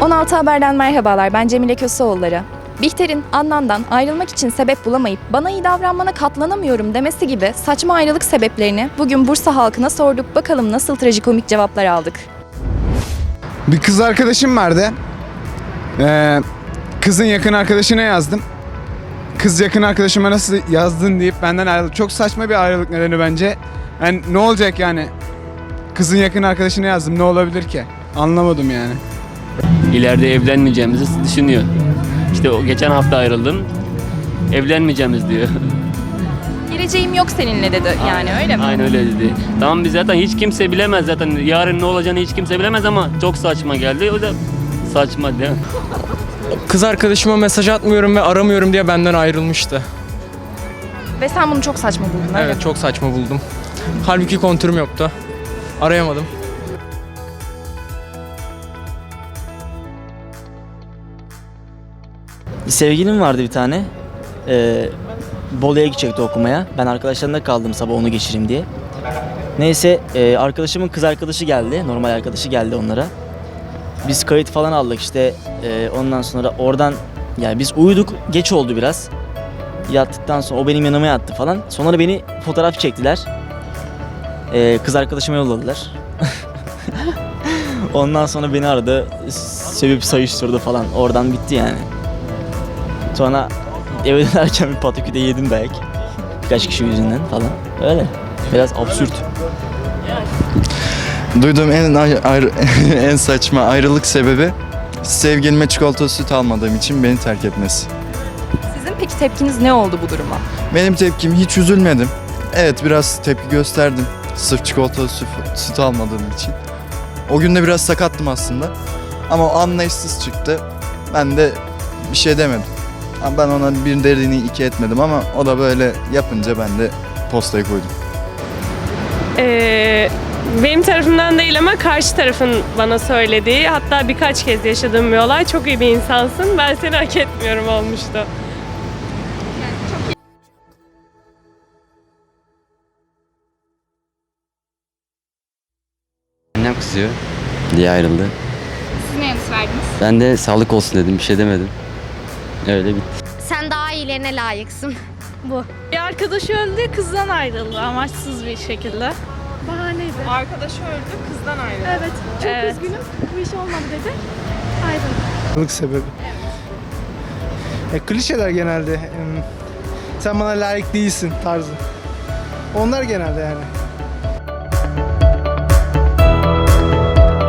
16 Haber'den merhabalar. Ben Cemile Köseoğulları. Bihter'in Adnan'dan ayrılmak için sebep bulamayıp bana iyi davranmana katlanamıyorum demesi gibi saçma ayrılık sebeplerini bugün Bursa halkına sorduk. Bakalım nasıl trajikomik cevaplar aldık. Bir kız arkadaşım vardı. Ee, kızın yakın arkadaşına yazdım. Kız yakın arkadaşıma nasıl yazdın deyip benden ayrıldı. Çok saçma bir ayrılık nedeni bence. Yani ne olacak yani? Kızın yakın arkadaşına yazdım. Ne olabilir ki? Anlamadım yani. İleride evlenmeyeceğimizi düşünüyor. İşte o geçen hafta ayrıldım. Evlenmeyeceğimiz diyor. Geleceğim yok seninle dedi yani öyle mi? Aynen öyle dedi. Tamam biz zaten hiç kimse bilemez zaten. Yarın ne olacağını hiç kimse bilemez ama çok saçma geldi. O da saçma değil mi? Kız arkadaşıma mesaj atmıyorum ve aramıyorum diye benden ayrılmıştı. Ve sen bunu çok saçma buldun öyle Evet çok saçma buldum. Halbuki kontürüm yoktu. Arayamadım. Sevgilim vardı bir tane. Ee, Bolu'ya gidecekti okumaya. Ben arkadaşlarımda kaldım sabah onu geçireyim diye. Neyse e, arkadaşımın kız arkadaşı geldi. Normal arkadaşı geldi onlara. Biz kayıt falan aldık işte. E, ondan sonra oradan yani biz uyuduk. Geç oldu biraz. Yattıktan sonra o benim yanıma yattı falan. Sonra beni fotoğraf çektiler. E, kız arkadaşıma yolladılar. Ondan sonra beni aradı. Sevip sayıştırdı falan. Oradan bitti yani. Sonra eve dönerken bir pataküte yedim dayak. Birkaç kişi yüzünden falan. Öyle. Biraz absürt. Duyduğum en en saçma ayrılık sebebi sevgilime çikolatalı süt almadığım için beni terk etmesi. Sizin peki tepkiniz ne oldu bu duruma? Benim tepkim hiç üzülmedim. Evet biraz tepki gösterdim. Sırf çikolatalı süt, süt almadığım için. O gün de biraz sakattım aslında. Ama o anlayışsız çıktı. Ben de bir şey demedim. Ama Ben ona bir derini iki etmedim ama o da böyle yapınca ben de postayı koydum. Ee, benim tarafımdan değil ama karşı tarafın bana söylediği hatta birkaç kez yaşadığım bir olay çok iyi bir insansın ben seni hak etmiyorum olmuştu. Annem kızıyor diye ayrıldı. Siz ne yanıt verdiniz? Ben de sağlık olsun dedim bir şey demedim. Öyle bitti. Sen daha iyilerine layıksın. Bu. Bir arkadaşı öldü, kızdan ayrıldı amaçsız bir şekilde. Bahaneydi. Arkadaşı öldü kızdan ayrıldı. Evet, çok Evet. üzgünüm. Bu iş olmadı dedi. Ayrıldı. Sebebi. E, klişeler genelde. Sen bana layık değilsin tarzı. Onlar genelde yani.